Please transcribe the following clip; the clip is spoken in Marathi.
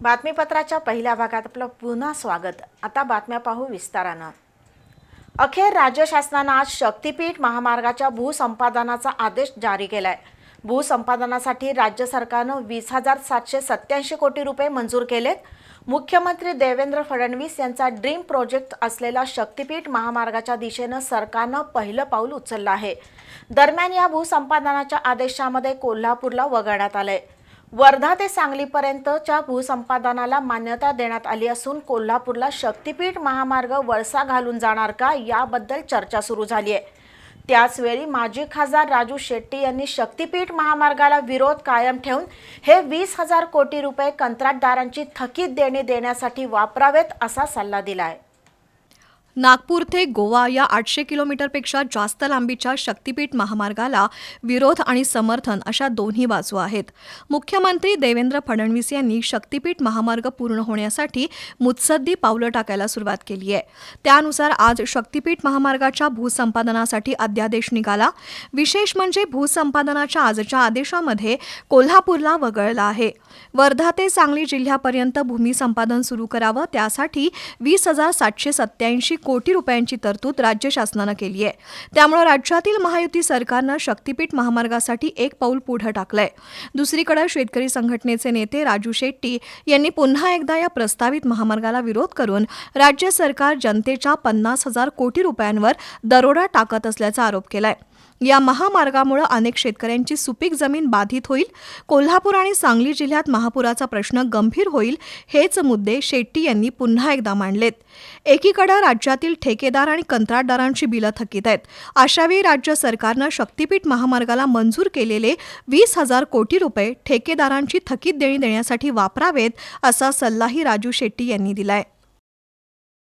बातमीपत्राच्या पहिल्या भागात आपलं पुन्हा स्वागत. आता बातम्या पाहू विस्तारानं. अखेर राज्य शासनानं आज शक्तीपीठ महामार्गाच्या भूसंपादनाचा आदेश जारी केला आहे भूसंपादनासाठी राज्य सरकारनं वीस हजार सातशे सत्याऐंशी कोटी रुपये मंजूर केलेत. मुख्यमंत्री देवेंद्र फडणवीस यांचा ड्रीम प्रोजेक्ट असलेला शक्तीपीठ महामार्गाच्या दिशेनं सरकारनं पहिलं पाऊल उचललं आहे. दरम्यान या भूसंपादनाच्या आदेशामध्ये कोल्हापूरला वगळण्यात आलं आहे वर्धा ते सांगलीपर्यंतच्या भूसंपादनाला मान्यता देण्यात आली असून कोल्हापूरला शक्तीपीठ महामार्ग वळसा घालून जाणार का याबद्दल चर्चा सुरू झाली आहे. त्याचवेळी माजी खासदार राजू शेट्टी यांनी शक्तीपीठ महामार्गाला विरोध कायम ठेवून हे वीस हजार कोटी रुपये कंत्राटदारांची थकीत देणी देण्यासाठी वापरावेत असा सल्ला दिला आहे नागपूर ते गोवा या आठशे किलोमीटरपेक्षा जास्त लांबीच्या शक्तीपीठ महामार्गाला विरोध आणि समर्थन अशा दोन्ही बाजू आहेत. मुख्यमंत्री देवेंद्र फडणवीस यांनी शक्तीपीठ महामार्ग पूर्ण होण्यासाठी मुत्सद्दी पावलं टाकायला सुरुवात केली आहे. त्यानुसार आज शक्तीपीठ महामार्गाच्या भूसंपादनासाठी अध्यादेश निघाला. विशेष म्हणजे भूसंपादनाच्या आजच्या आदेशामध्ये कोल्हापूरला वगळला आहे. वर्धा ते सांगली जिल्ह्यापर्यंत भूमी संपादन सुरू करावं त्यासाठी वीस हजार सातशे सत्याऐंशी कोटी रुपयांची तरतूद राज्य शासनानं केली आहे. त्यामुळे राज्यातील महायुती सरकारनं शक्तीपीठ महामार्गासाठी एक पाऊल पुढं टाकलंय. दुसरीकडे शेतकरी संघटनेचे नेते राजू शेट्टी यांनी पुन्हा एकदा या प्रस्तावित महामार्गाला विरोध करून राज्य सरकार जनतेच्या पन्नास हजार कोटी रुपयांवर दरोडा टाकत असल्याचा आरोप केलाय. या महामार्गामुळे अनेक शेतकऱ्यांची सुपीक जमीन बाधित होईल. कोल्हापूर आणि सांगली जिल्ह्यात महापुराचा प्रश्न गंभीर होईल हेच मुद्दे शेट्टी यांनी पुन्हा एकदा मांडलेत. एकीकडे राज्यातील ठेकेदार आणि कंत्राटदारांची बिलं थकीत आहेत. अशावेळी राज्य सरकारनं शक्तीपीठ महामार्गाला मंजूर केलेले वीस हजार कोटी रुपये ठेकेदारांची थकीत देणी देण्यासाठी वापरावेत असा सल्लाही राजू शेट्टी यांनी दिलाय.